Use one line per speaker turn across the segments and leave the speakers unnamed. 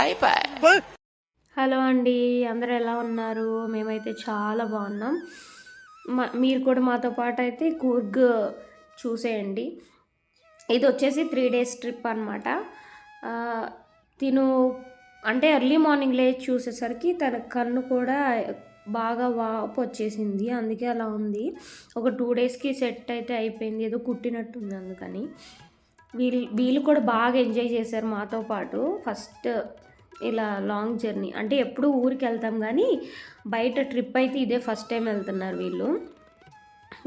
అయిపోయి
హలో అండి అందరూ ఎలా ఉన్నారు? మేమైతే చాలా బాగున్నాం. మా మీరు కూడా మాతో పాటు అయితే కూర్గ్ చూసేయండి. ఇది వచ్చేసి త్రీ డేస్ ట్రిప్ అనమాట తిను అంటే ఎర్లీ మార్నింగ్ లేచి చూసేసరికి తన కన్ను కూడా బాగా వాపు వచ్చేసింది. అందుకే అలా ఉంది. ఒక టూ డేస్కి సెట్ అయితే అయిపోయింది. ఏదో కుట్టినట్టుంది అందుకని. వీళ్ళు వీళ్ళు కూడా బాగా ఎంజాయ్ చేశారు మాతో పాటు. ఫస్ట్ ఇలా లాంగ్ జర్నీ. అంటే ఎప్పుడు ఊరికి వెళ్తాం కానీ బయట ట్రిప్ అయితే ఇదే ఫస్ట్ టైం వెళ్తున్నారు వీళ్ళు.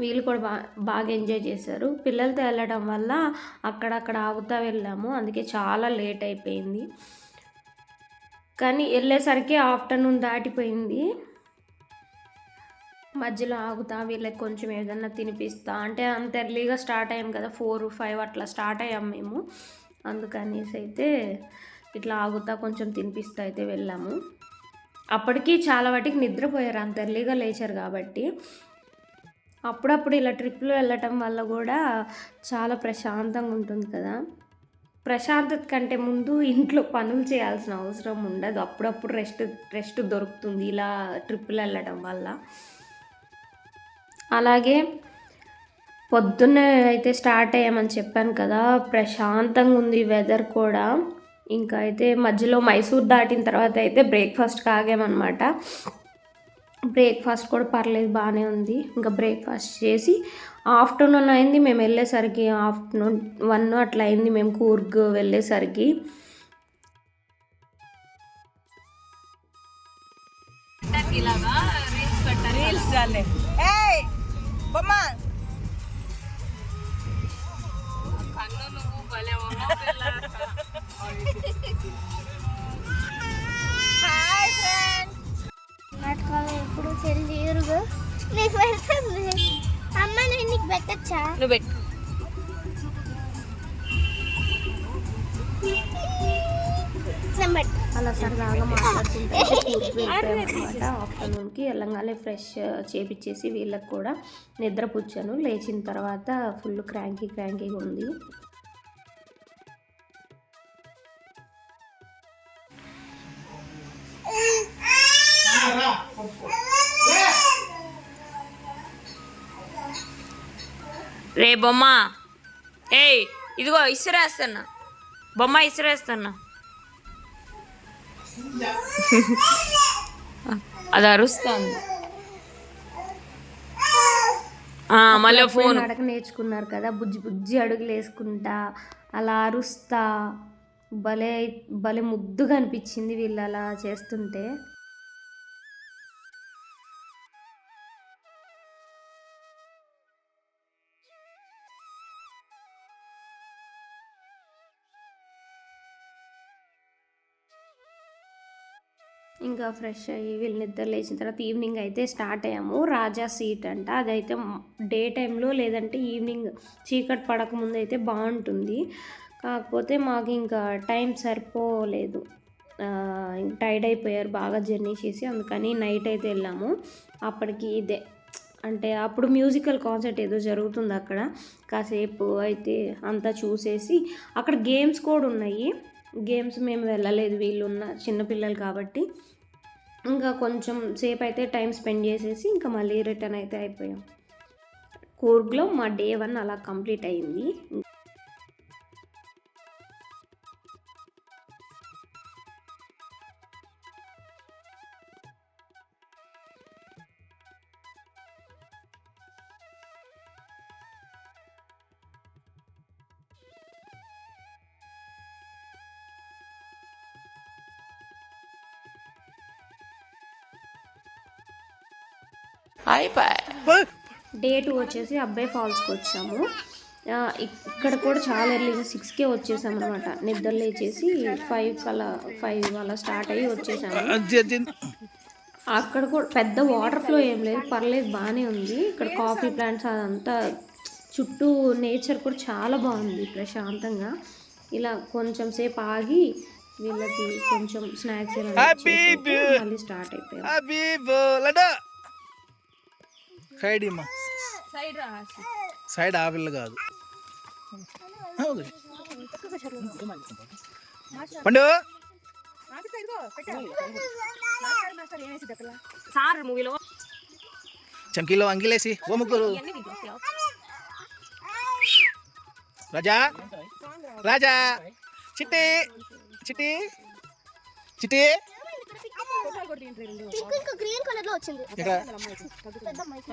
వీళ్ళు కూడా బా బాగా ఎంజాయ్ చేశారు. పిల్లలతో వెళ్ళడం వల్ల అక్కడక్కడ ఆగుతా వెళ్ళాము. అందుకే చాలా లేట్ అయిపోయింది. కానీ వెళ్ళేసరికి ఆఫ్టర్నూన్ దాటిపోయింది. మధ్యలో ఆగుతా వీళ్ళకి కొంచెం ఏదన్నా తినిపిస్తా. అంటే అంత ఎర్లీగా స్టార్ట్ అయ్యాం కదా ఫోర్ ఫైవ్ అట్లా స్టార్ట్ అయ్యాం మేము. అందుకనేసి అయితే ఇట్లా ఆగుతా కొంచెం తినిపిస్తా అయితే వెళ్ళాము. అప్పటికి చాలా వాటికి నిద్రపోయారు అంత ఎర్లీగా లేచారు కాబట్టి. అప్పుడప్పుడు ఇలా ట్రిప్లో వెళ్ళటం వల్ల కూడా చాలా ప్రశాంతంగా ఉంటుంది కదా. ప్రశాంతత కంటే ముందు ఇంట్లో పనులు చేయాల్సిన అవసరం ఉండదు. అప్పుడప్పుడు రెస్ట్ రెస్ట్ దొరుకుతుంది ఇలా ట్రిప్పులు వెళ్ళడం వల్ల. అలాగే పొద్దున్నే అయితే స్టార్ట్ అయ్యామని చెప్పాను కదా ప్రశాంతంగా ఉంది వెదర్ కూడా. ఇంకా అయితే మధ్యలో మైసూర్ దాటిన తర్వాత అయితే బ్రేక్ఫాస్ట్ ఆగామన్నమాట. బ్రేక్ఫాస్ట్ కూడా పర్లేదు బాగానే ఉంది. ఇంకా బ్రేక్ఫాస్ట్ చేసి ఆఫ్టర్నూన్ అయింది మేము వెళ్ళేసరికి ఆఫ్టర్నూన్ వన్ అట్లా అయింది మేము కూర్గ్ వెళ్ళేసరికి.
రీల్స్ బొమ్మ హాయ్ ఫ్రెండ్స్
నాటకాలు ఎప్పుడు చెల్లి ఎరుగు నీకు పెడుతుంది అమ్మ నేను నీకు పెట్టచ్చా?
నువ్వు పెట్టు.
అలా సరదాగా మాట్లాడుతుంటే ఆఫ్టర్నూన్కి వెళ్ళంగానే ఫ్రెష్ చేపిచ్చేసి వీళ్ళకి కూడా నిద్రపుచ్చాను లేచిన తర్వాత ఫుల్ క్రాంకీ క్రాంకీగా ఉంది.
రే బొమ్మ. ఏయ్ ఇదిగో ఇసురేస్తున్నా. బొమ్మ ఇసురేస్తున్నా. అది అరుస్తుంది. మళ్ళీ ఫోన్.
నడక నేర్చుకున్నారు కదా బుజ్జి బుజ్జి అడుగులు వేసుకుంటా అలా అరుస్తా. భలే భలే ముద్దుగా అనిపించింది వీళ్ళు అలా చేస్తుంటే. ఇంకా ఫ్రెష్ అయ్యి వీళ్ళు నిద్ర లేచిన తర్వాత ఈవినింగ్ అయితే స్టార్ట్ అయ్యాము. రాజా సీట్ అంట. అదైతే డే టైంలో లేదంటే ఈవినింగ్ చీకటి పడకముందు అయితే బాగుంటుంది. కాకపోతే మాకు ఇంకా టైం సరిపోలేదు. టైడ్ అయిపోయారు. బాగా జర్నీ చేసి అందుకని నైట్ అయితే వెళ్ళాము. అప్పటికి ఇదే. అంటే అప్పుడు మ్యూజికల్ కాన్సర్ట్ ఏదో జరుగుతుంది అక్కడ. కాసేపు అయితే అంతా చూసేసి అక్కడ గేమ్స్ కూడా ఉన్నాయి. గేమ్స్ మేము వెళ్ళలేదు వీళ్ళు ఉన్న చిన్నపిల్లలు కాబట్టి. ఇంకా కొంచెం సేపు అయితే టైం స్పెండ్ చేసేసి ఇంకా మళ్ళీ రిటర్న్ అయితే అయిపోయాం. కూర్గ్లో మా డే వన్ అలా కంప్లీట్ అయింది.
అయిపోయి.
డే టూ వచ్చేసి అబ్బాయి ఫాల్స్కి వచ్చాము. ఇక్కడ కూడా చాలా ఎర్లీగా సిక్స్కే వచ్చేసాం అనమాట నిద్ర లేచేసి ఫైవ్ అలా ఫైవ్ అలా స్టార్ట్ అయ్యి వచ్చేసాము. అక్కడ కూడా పెద్ద వాటర్ ఫ్లో ఏం లేదు. పర్లేదు బాగానే ఉంది. ఇక్కడ కాఫీ ప్లాంట్స్ అదంతా చుట్టూ నేచర్ కూడా చాలా బాగుంది ప్రశాంతంగా. ఇలా కొంచెం సేపు ఆగి వీళ్ళకి కొంచెం స్నాక్స్ మళ్ళీ స్టార్ట్ అయిపోయాం.
హబీబ్ లడ్డు. సైడ్ ఇమ్మా
సైడ్
ఆ పిల్ల కాదు. పండు.
సార్ మూవీలో.
చంకీలో అంగిలేసి ఓ ముగ్గురు. రాజా. రాజా. చిట్టి. చిట్టి. చిట్టి.
పింక్ ఇంకా గ్రీన్ కలర్లో వచ్చింది.
ఇక్కడ
పెద్ద మైక్.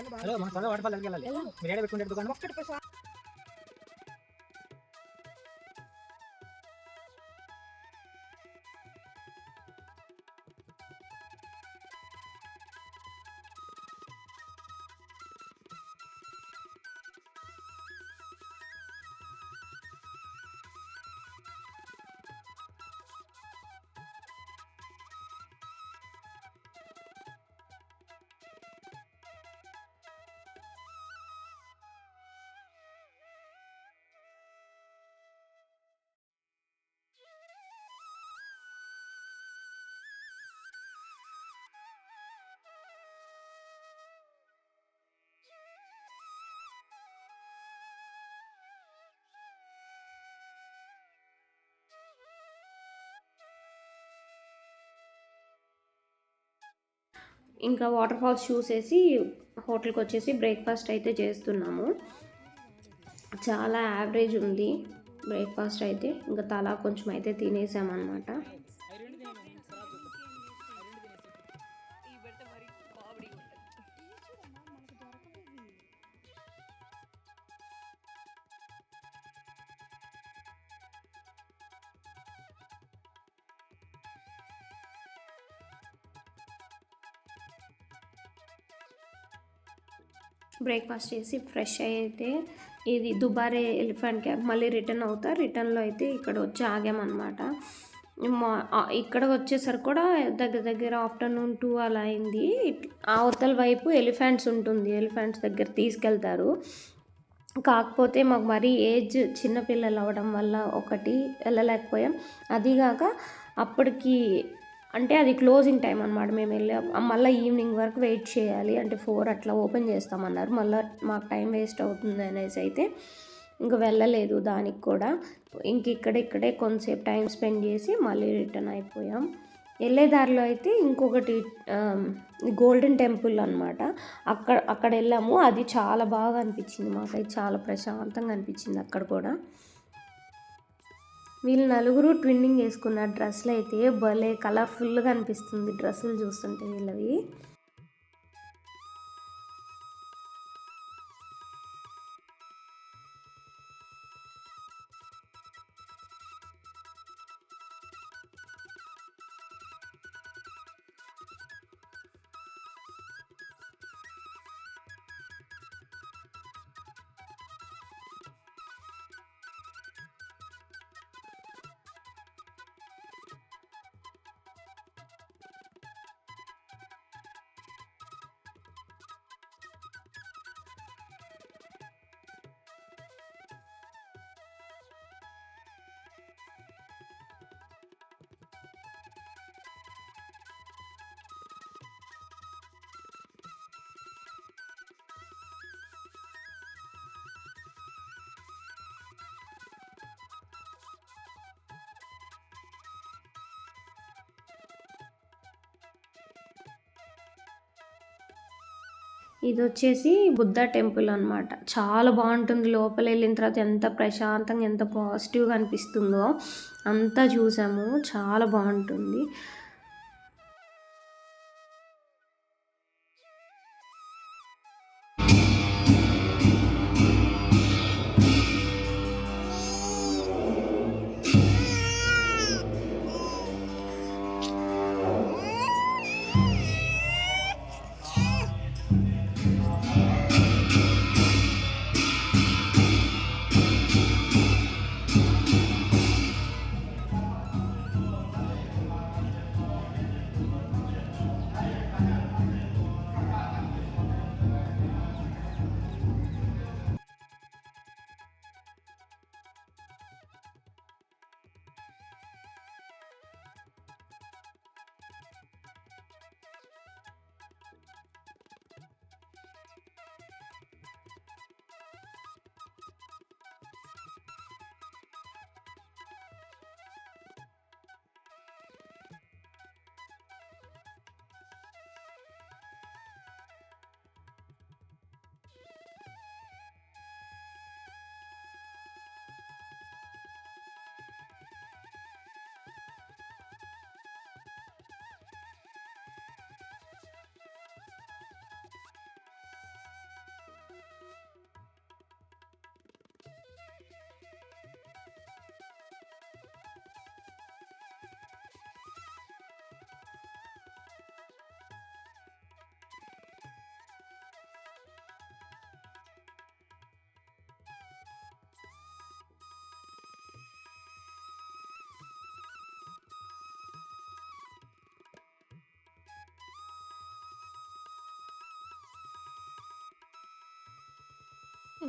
ఇంకా వాటర్ ఫాల్స్ చూసేసి హోటల్కి వచ్చేసి బ్రేక్ఫాస్ట్ అయితే చేస్తున్నాము. చాలా యావరేజ్ ఉంది బ్రేక్ఫాస్ట్ అయితే. ఇంకా తలా కొంచెం అయితే తినేసామన్నమాట. బ్రేక్ఫాస్ట్ చేసి ఫ్రెష్ అయితే ఇది దుబారే ఎలిఫెంట్ క్యాబ్ మళ్ళీ రిటర్న్ అవుతా. రిటర్న్లో అయితే ఇక్కడ వచ్చి ఆగామన్నమాట. మా ఇక్కడ వచ్చేసరికి కూడా దగ్గర దగ్గర ఆఫ్టర్నూన్ టూ అలా అయింది. అవతల వైపు ఎలిఫెంట్స్ ఉంటుంది. ఎలిఫెంట్స్ దగ్గర తీసుకెళ్తారు. కాకపోతే మాకు మరీ ఏజ్ చిన్నపిల్లలు అవ్వడం వల్ల ఒకటి వెళ్ళలేకపోయాం. అదిగాక అప్పటికి అంటే అది క్లోజింగ్ టైం అనమాట మేము వెళ్ళి మళ్ళీ ఈవినింగ్ వరకు వెయిట్ చేయాలి. అంటే ఫోర్ అట్లా ఓపెన్ చేస్తామన్నారు. మళ్ళీ మాకు టైం వేస్ట్ అవుతుంది అనేసి అయితే ఇంకా వెళ్ళలేదు దానికి కూడా. ఇంక ఇక్కడ ఇక్కడే కొంతసేపు టైం స్పెండ్ చేసి మళ్ళీ రిటర్న్ అయిపోయాం. వెళ్ళే దారిలో అయితే ఇంకొకటి గోల్డెన్ టెంపుల్ అనమాట అక్కడ అక్కడ వెళ్ళాము. అది చాలా బాగా అనిపించింది మాకైతే. చాలా ప్రశాంతంగా అనిపించింది అక్కడ కూడా. వీళ్ళు నలుగురు ట్విన్నింగ్ వేసుకున్న డ్రెస్సులు అయితే భలే కలర్ఫుల్గా అనిపిస్తుంది డ్రెస్సులు చూస్తుంటే వీళ్ళవి. ఇది వచ్చేసి బుద్ధ టెంపుల్ అనమాట చాలా బాగుంటుంది. లోపల వెళ్ళిన తర్వాత ఎంత ప్రశాంతంగా ఎంత పాజిటివ్గా అనిపిస్తుందో అంతా చూసాము. చాలా బాగుంటుంది.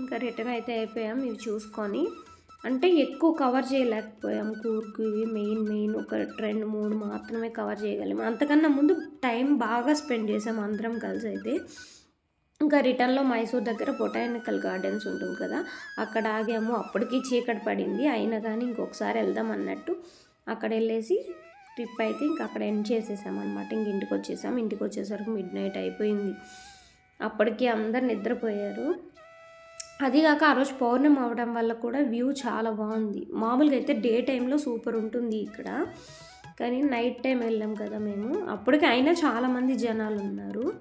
ఇంకా రిటర్న్ అయితే అయిపోయాం. ఇవి చూసుకొని అంటే ఎక్కువ కవర్ చేయలేకపోయాం. కూర్గు ఇవి మెయిన్ మెయిన్ ఒక రెండు మూడు మాత్రమే కవర్ చేయగలం అంతకన్నా ముందు టైం బాగా స్పెండ్ చేసాం అందరం కలిసి అయితే. ఇంకా రిటర్న్లో మైసూర్ దగ్గర బొటానికల్ గార్డెన్స్ ఉంటుంది కదా అక్కడ ఆగాము. అప్పటికి చీకటి పడింది. అయినా కానీ ఇంకొకసారి వెళ్దాం అన్నట్టు అక్కడ వెళ్ళేసి ట్రిప్ అయితే ఇంక అక్కడ ఎండ్ చేసేసాం అనమాట ఇంక ఇంటికి వచ్చేసాం. ఇంటికి వచ్చేసరికి మిడ్ నైట్ అయిపోయింది. అప్పటికి అందరు నిద్రపోయారు. అది కాక ఆ రోజు పౌర్ణమి అవడం వల్ల కూడా వ్యూ చాలా బాగుంది. మామూలుగా అయితే డే టైంలో సూపర్ ఉంటుంది ఇక్కడ. కానీ నైట్ టైం వెళ్ళాం కదా మేము. అప్పటికి అయినా చాలామంది జనాలు ఉన్నారు.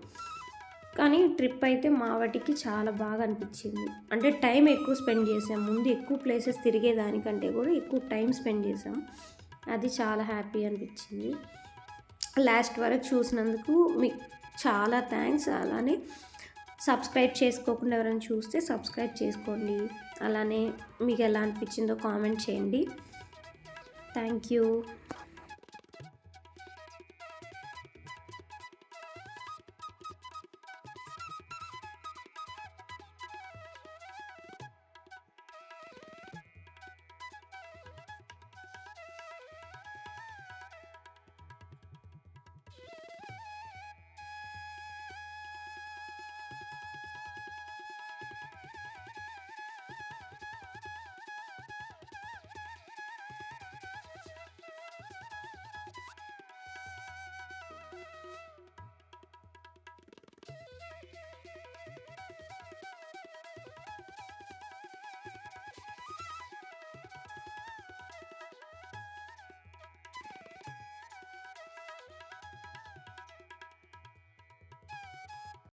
కానీ ట్రిప్ అయితే మా వాటికి చాలా బాగా అనిపించింది. అంటే టైం ఎక్కువ స్పెండ్ చేసాం. ముందు ఎక్కువ ప్లేసెస్ తిరిగేదానికంటే కూడా ఎక్కువ టైం స్పెండ్ చేసాం. అది చాలా హ్యాపీ అనిపించింది. లాస్ట్ వరకు చూసినందుకు మీకు చాలా థ్యాంక్స్. అలానే సబ్స్క్రైబ్ చేసుకోకుండా ఎవరైనా చూస్తే సబ్స్క్రైబ్ చేసుకోండి. అలానే మీకు ఎలా అనిపించిందో కామెంట్ చేయండి. Thank you.